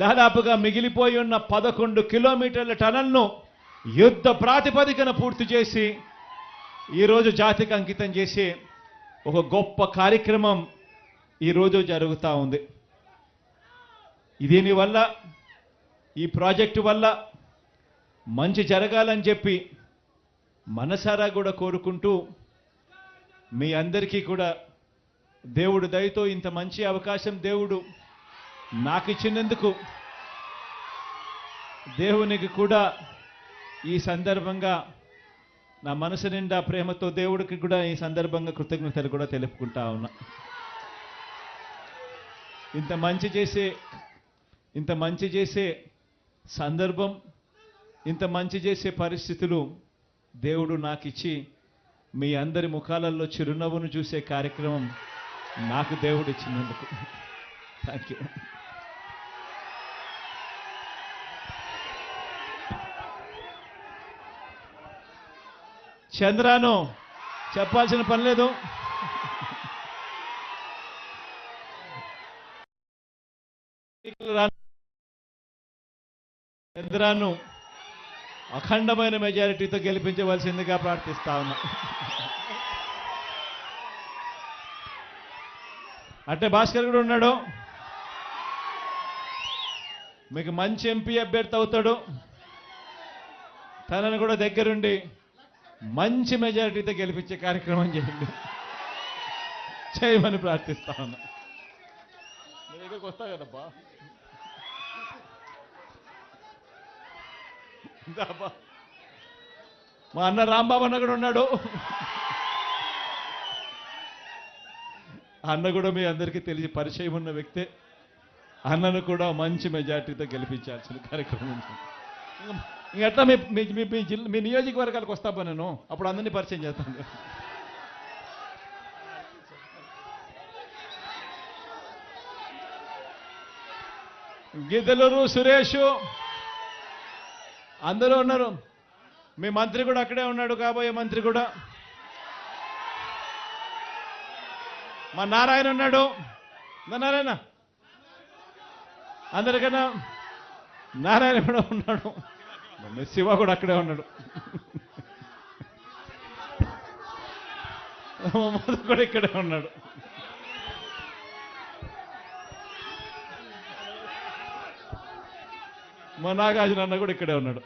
దాదాపుగా మిగిలిపోయి ఉన్న పదకొండు కిలోమీటర్ల టనల్ను యుద్ధ ప్రాతిపదికన పూర్తి చేసి ఈరోజు జాతికి అంకితం చేసే ఒక గొప్ప కార్యక్రమం ఈరోజు జరుగుతూ ఉంది. దీనివల్ల ఈ ప్రాజెక్టు వల్ల మంచి జరగాలని చెప్పి మనసారా కూడా కోరుకుంటూ మీ అందరికీ కూడా దేవుడు దయతో ఇంత మంచి అవకాశం దేవుడు నాకు ఇచ్చినందుకు దేవునికి కూడా ఈ సందర్భంగా నా మనసు నిండా ప్రేమతో దేవుడికి కూడా ఈ సందర్భంగా కృతజ్ఞతలు కూడా తెలుపుకుంటా ఉన్నా. ఇంత మంచి చేసే ఇంత మంచి చేసే సందర్భం ఇంత మంచి చేసే పరిస్థితులు దేవుడు నాకు ఇచ్చి మీ అందరి ముఖాలలో చిరునవ్వును చూసే కార్యక్రమం నాకు దేవుడు ఇచ్చినందుకు థ్యాంక్ యూ చంద్రాను చెప్పాల్సిన పని లేదు. చంద్రాను అఖండమైన మెజారిటీతో గెలిపించవలసిందిగా ప్రార్థిస్తా ఉన్నా. అంటే భాస్కర్ కూడా ఉన్నాడు. మీకు మంచి ఎంపీ అభ్యర్థి అవుతాడు. తనను కూడా దగ్గరుండి మంచి మెజారిటీతో గెలిపించే కార్యక్రమం చేయండి. చేయమని ప్రార్థిస్తా ఉన్నా దగ్గరికి వస్తా కదబ్బా. మా అన్న రాంబాబు అన్న కూడా ఉన్నాడు. అన్న కూడా మీ అందరికీ తెలిసి పరిచయం ఉన్న వ్యక్తే. అన్నను కూడా మంచి మెజార్టీతో గెలిపించాల్సిన కార్యక్రమం ఇంకట్లా ఎట్లా మీ మీ- మీ జిల్లా మీ నియోజకవర్గాలకు వస్తాపా నేను. అప్పుడు అందరినీ పరిచయం చేస్తాను. గిద్దలూరు సురేష్. అందరూ ఉన్నారు. మీ మంత్రి కూడా అక్కడే ఉన్నాడు కాబోయే మంత్రి కూడా. మా నారాయణ ఉన్నాడు. నారాయణ. అందరికన్నా నారాయణ కూడా ఉన్నాడు. శివ కూడా అక్కడే ఉన్నాడు. మధు కూడా ఇక్కడే ఉన్నాడు. మా నాగార్జున అన్న కూడా ఇక్కడే ఉన్నాడు.